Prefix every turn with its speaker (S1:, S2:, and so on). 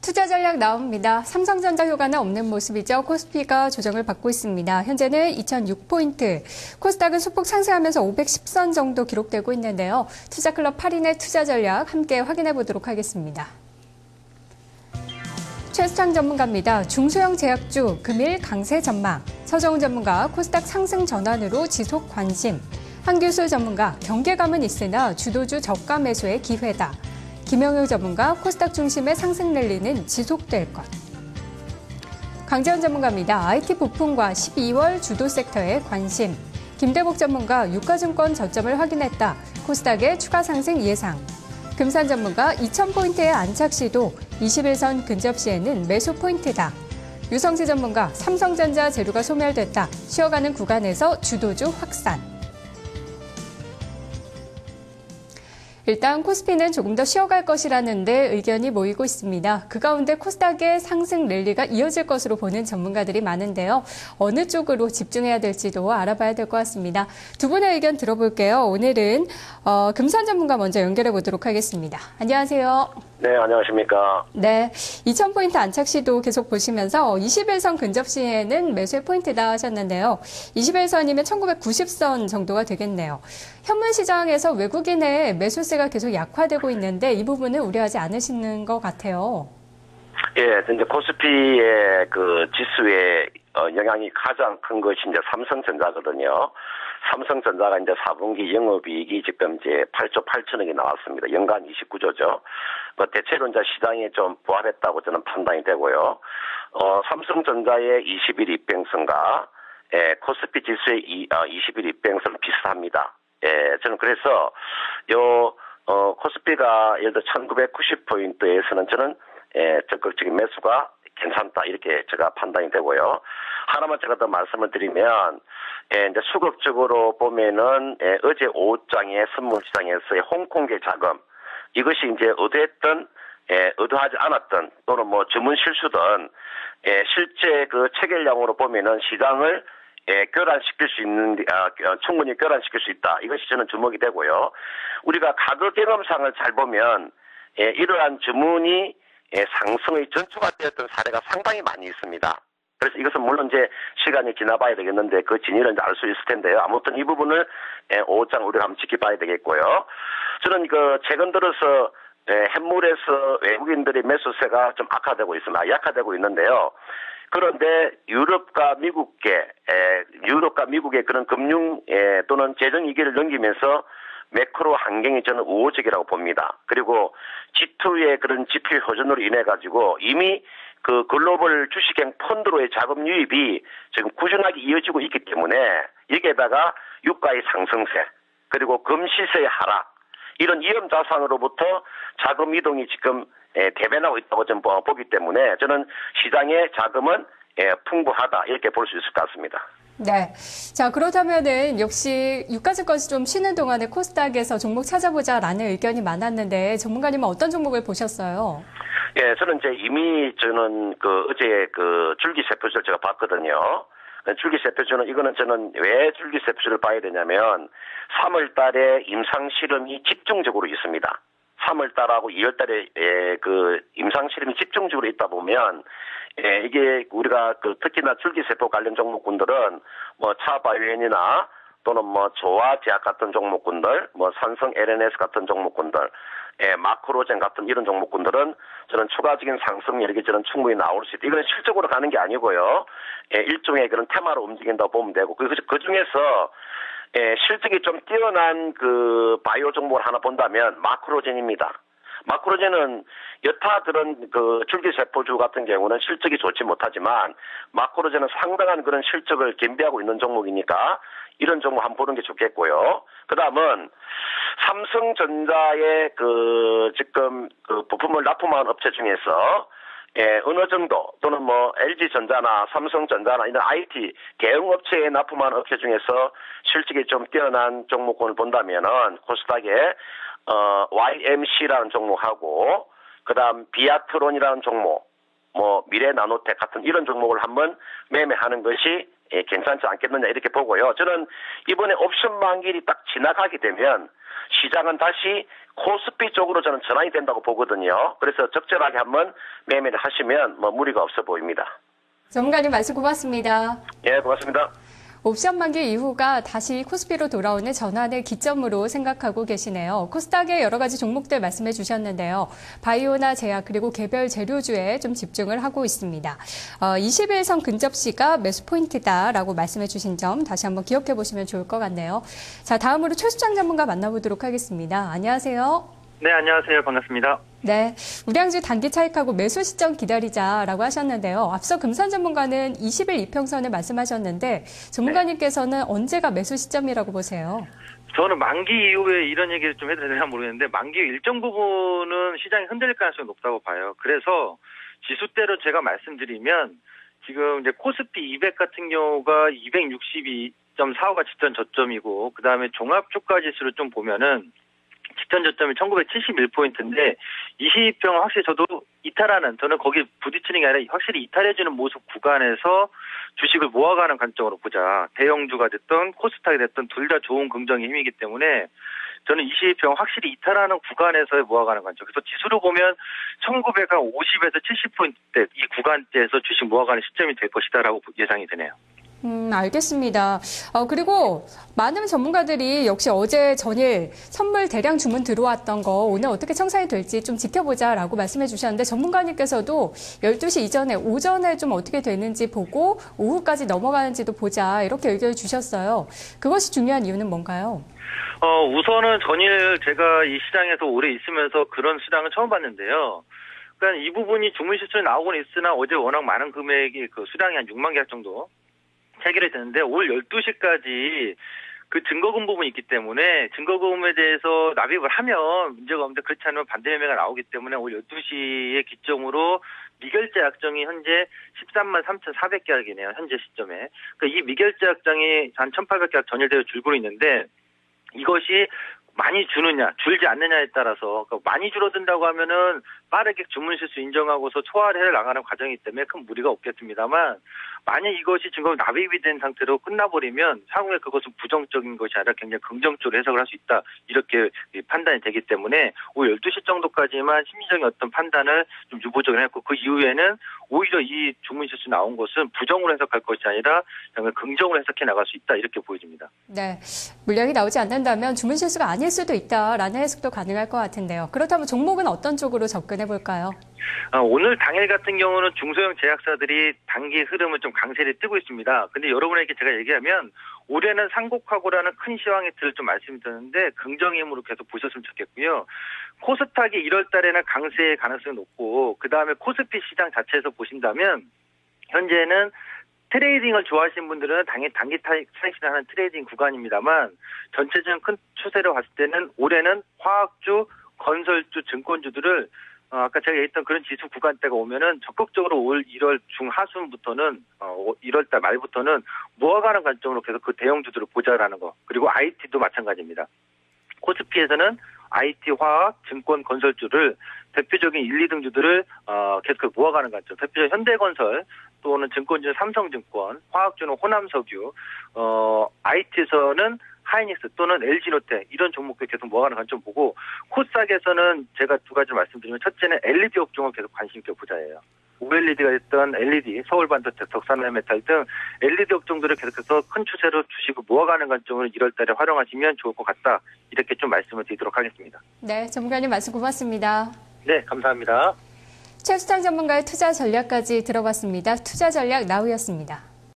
S1: 투자 전략 나옵니다. 삼성전자 효과는 없는 모습이죠. 코스피가 조정을 받고 있습니다. 현재는 2006포인트, 코스닥은 소폭 상승하면서 510선 정도 기록되고 있는데요. 투자클럽 8인의 투자 전략 함께 확인해 보도록 하겠습니다. 최수창 전문가입니다. 중소형 제약주 금일 강세 전망, 서정훈 전문가 코스닥 상승 전환으로 지속 관심, 한교수 전문가 경계감은 있으나 주도주 저가 매수의 기회다. 김영효 전문가 코스닥 중심의 상승 랠리는 지속될 것. 강재원 전문가입니다. IT 부품과 12월 주도 섹터에 관심. 김대복 전문가 유가증권 저점을 확인했다. 코스닥의 추가 상승 예상. 금산 전문가 2,000포인트의 안착 시도 21선 근접 시에는 매수 포인트다. 유성재 전문가 삼성전자 재료가 소멸됐다. 쉬어가는 구간에서 주도주 확산. 일단 코스피는 조금 더 쉬어갈 것이라는데 의견이 모이고 있습니다. 그 가운데 코스닥의 상승 랠리가 이어질 것으로 보는 전문가들이 많은데요. 어느 쪽으로 집중해야 될지도 알아봐야 될 것 같습니다. 두 분의 의견 들어볼게요. 오늘은 어, 금산 전문가 먼저 연결해 보도록 하겠습니다. 안녕하세요.
S2: 네, 안녕하십니까.
S1: 네, 2000포인트 안착 시도 계속 보시면서 21선 근접 시에는 매수의 포인트다 하셨는데요. 21선이면 1990선 정도가 되겠네요. 현물 시장에서 외국인의 매수세 가 계속 약화되고 있는데 이 부분은 우려하지 않으시는 것 같아요.
S2: 예, 이제 코스피의 그 지수의 어, 영향이 가장 큰 것이 이제 삼성전자거든요. 삼성전자가 이제 4분기 영업이익이 지금 이제 8조 8천억이 나왔습니다. 연간 29조죠. 뭐 대체로 이제 시장에 좀 부합했다고 저는 판단이 되고요. 어, 삼성전자의 20일 입병선과 예, 코스피 지수의 이, 어, 20일 입병선은 비슷합니다. 예, 저는 그래서 요 어, 코스피가 예를 들어 1990포인트에서는 저는 예, 적극적인 매수가 괜찮다 이렇게 제가 판단이 되고요. 하나만 제가 더 말씀을 드리면 예, 이제 수급적으로 보면은 예, 어제 오후장에 선물시장에서의 홍콩계 자금 이것이 이제 의도했던 예, 의도하지 않았던 또는 뭐 주문 실수든 예, 실제 그 체결량으로 보면은 시장을 예, 교란시킬 수 있는, 아, 어, 충분히 교란시킬 수 있다. 이것이 저는 주목이 되고요. 우리가 가격 경험상을 잘 보면, 예, 이러한 주문이 예, 상승의 전초가 되었던 사례가 상당히 많이 있습니다. 그래서 이것은 물론 이제 시간이 지나봐야 되겠는데 그 진위를 알 수 있을 텐데요. 아무튼 이 부분을 예, 5장 우리가 한번 지켜봐야 되겠고요. 저는 그 최근 들어서 예, 햇물에서 외국인들의 매수세가 좀 악화되고 있습니다. 약화되고 있는데요. 그런데 유럽과 미국계, 에, 유럽과 미국의 그런 금융 에, 또는 재정 위기를 넘기면서 매크로 환경이 저는 우호적이라고 봅니다. 그리고 G2의 그런 지표 효전으로 인해 가지고 이미 그 글로벌 주식형 펀드로의 자금 유입이 지금 꾸준하게 이어지고 있기 때문에 여기에다가 유가의 상승세 그리고 금시세의 하락 이런 위험 자산으로부터 자금 이동이 지금 대변하고 있다고 좀 보기 때문에 저는 시장의 자금은 풍부하다 이렇게 볼 수 있을 것 같습니다.
S1: 네. 자, 그렇다면은 역시 유가증권이 좀 쉬는 동안에 코스닥에서 종목 찾아보자라는 의견이 많았는데 전문가님은 어떤 종목을 보셨어요?
S2: 예, 저는 이제 이미 저는 그 어제 그 줄기세 표를 제가 봤거든요. 줄기세표주는 이거는 저는 왜 줄기세표주를 봐야 되냐면 3월 달에 임상 실험이 집중적으로 있습니다. 3월 달하고 2월 달에 예, 그 임상 실험이 집중적으로 있다 보면 예, 이게 우리가 그 특히나 줄기세포 관련 종목군들은 뭐 차바이오엔이나 또는 뭐 조화 제약 같은 종목군들, 뭐 산성 LNS 같은 종목군들, 예, 마크로젠 같은 이런 종목군들은 저는 추가적인 상승력이 저는 충분히 나올 수 있다. 이건 실적으로 가는 게 아니고요. 예, 일종의 그런 테마로 움직인다고 보면 되고 그, 그 중에서 예, 실적이 좀 뛰어난 그 바이오 종목을 하나 본다면 마크로젠입니다. 마크로젠은 여타들은 그 줄기세포주 같은 경우는 실적이 좋지 못하지만 마크로젠은 상당한 그런 실적을 겸비하고 있는 종목이니까 이런 종목 한번 보는 게 좋겠고요. 그 다음은 삼성전자의 그 지금 그 부품을 납품한 업체 중에서 예, 어느 정도 또는 뭐 LG전자나 삼성전자나 이런 IT 대응업체에 납품한 업체 중에서 실적이 좀 뛰어난 종목군을 본다면은 코스닥에 어, YMC라는 종목하고 그다음 비아트론이라는 종목, 뭐 미래 나노텍 같은 이런 종목을 한번 매매하는 것이 예, 괜찮지 않겠느냐 이렇게 보고요. 저는 이번에 옵션 만기일이 딱 지나가게 되면 시장은 다시 코스피 쪽으로 저는 전환이 된다고 보거든요. 그래서 적절하게 한번 매매를 하시면 뭐 무리가 없어 보입니다.
S1: 전문가님 말씀 고맙습니다.
S2: 예, 고맙습니다.
S1: 옵션 만기 이후가 다시 코스피로 돌아오는 전환의 기점으로 생각하고 계시네요. 코스닥의 여러 가지 종목들 말씀해 주셨는데요. 바이오나 제약 그리고 개별 재료주에 좀 집중을 하고 있습니다. 어, 21선 근접시가 매수 포인트다라고 말씀해 주신 점 다시 한번 기억해 보시면 좋을 것 같네요. 자, 다음으로 최수장 전문가 만나보도록 하겠습니다. 안녕하세요.
S3: 네, 안녕하세요. 반갑습니다.
S1: 네, 우량주 단기 차익하고 매수 시점 기다리자라고 하셨는데요. 앞서 금산 전문가는 20일 이평선을 말씀하셨는데 전문가님께서는 언제가 매수 시점이라고 보세요?
S3: 저는 만기 이후에 이런 얘기를 좀 해도 되나 모르겠는데 만기 일정 부분은 시장이 흔들릴 가능성이 높다고 봐요. 그래서 지수대로 제가 말씀드리면 지금 이제 코스피 200 같은 경우가 262.45가 직전 저점이고 그 다음에 종합 주가 지수를 좀 보면은 직전 저점이 1971포인트인데 22평은 확실히 저도 이탈하는 저는 거기 부딪히는 게 아니라 확실히 이탈해주는 모습 구간에서 주식을 모아가는 관점으로 보자. 대형주가 됐든 코스닥이 됐든 둘다 좋은 긍정의 힘이기 때문에 저는 22평 확실히 이탈하는 구간에서의 모아가는 관점. 그래서 지수로 보면 1950에서 70포인트 이 구간대에서 주식 모아가는 시점이 될 것이다라고 예상이 되네요.
S1: 음, 알겠습니다. 어, 그리고 많은 전문가들이 역시 어제 전일 선물 대량 주문 들어왔던 거 오늘 어떻게 청산이 될지 좀 지켜보자 라고 말씀해 주셨는데 전문가님께서도 12시 이전에 오전에 좀 어떻게 되는지 보고 오후까지 넘어가는지도 보자 이렇게 의견을 주셨어요. 그것이 중요한 이유는 뭔가요?
S3: 어, 우선은 전일 제가 이 시장에서 오래 있으면서 그런 시장은 처음 봤는데요. 그러니까 이 부분이 주문 실수에 나오고는 있으나 어제 워낙 많은 금액이 그 수량이 한 6만 계약 정도 체결이 되는데 올 12시까지 그 증거금 부분이 있기 때문에 증거금에 대해서 납입을 하면 문제가 없는데 그렇지 않으면 반대 매매가 나오기 때문에 올 12시의 기점으로 미결제 약정이 현재 13만 3,400계약이네요. 현재 시점에. 그러니까 이 미결제 약정이 한 1,800계약 전일대로 줄고 있는데 이것이 많이 주느냐, 줄지 않느냐에 따라서 그러니까 많이 줄어든다고 하면은 빠르게 주문 실수 인정하고서 초과를 해 나가는 과정이기 때문에 큰 무리가 없겠습니다만 만약 이것이 증거 납입이 된 상태로 끝나버리면 향후에 그것은 부정적인 것이 아니라 굉장히 긍정적으로 해석을 할 수 있다 이렇게 판단이 되기 때문에 오후 12시 정도까지만 심리적인 어떤 판단을 좀 유보적으로 했고 그 이후에는 오히려 이 주문 실수 나온 것은 부정으로 해석할 것이 아니라 정말 긍정으로 해석해 나갈 수 있다 이렇게 보여집니다.
S1: 네, 물량이 나오지 않는다면 주문 실수가 아닐 수도 있다라는 해석도 가능할 것 같은데요. 그렇다면 종목은 어떤 쪽으로 접근 해 볼까요?
S3: 아, 오늘 당일 같은 경우는 중소형 제약사들이 단기 흐름을 좀 강세를 뜨고 있습니다. 근데 여러분에게 제가 얘기하면 올해는 상곡하고라는 큰 시황이 들좀 말씀드렸는데 긍정의 힘으로 계속 보셨으면 좋겠고요. 코스닥이 1월 달에는 강세의 가능성이 높고 그 다음에 코스피 시장 자체에서 보신다면 현재는 트레이딩을 좋아하시는 분들은 당연히 단기 차익실을 하는 트레이딩 구간입니다만 전체적인 큰 추세를 봤을 때는 올해는 화학주, 건설주, 증권주들을 어, 아까 제가 얘기했던 그런 지수 구간대가 오면은 적극적으로 올 1월 중하순부터는 어, 1월 달 말부터는 모아가는 관점으로 계속 그 대형주들을 보자라는 거 그리고 IT도 마찬가지입니다. 코스피에서는 IT, 화학, 증권, 건설주를 대표적인 1, 2등주들을 어, 계속 모아가는 관점. 대표적 현대건설 또는 증권주 삼성증권, 화학주는 호남석유, 어, IT에서는 하이닉스 또는 LG노텍 이런 종목들 계속 모아가는 관점 보고 코스닥에서는 제가 두 가지 말씀드리면 첫째는 LED 업종을 계속 관심 있게 보자예요. OLED가 됐던 LED, 서울반도체, 덕산메탈 등 LED 업종들을 계속해서 큰 추세로 주식을 모아가는 관점으로 1월 달에 활용하시면 좋을 것 같다. 이렇게 좀 말씀을 드리도록 하겠습니다.
S1: 네, 전문가님 말씀 고맙습니다.
S3: 네, 감사합니다.
S1: 최수창 전문가의 투자 전략까지 들어봤습니다. 투자 전략 나우였습니다.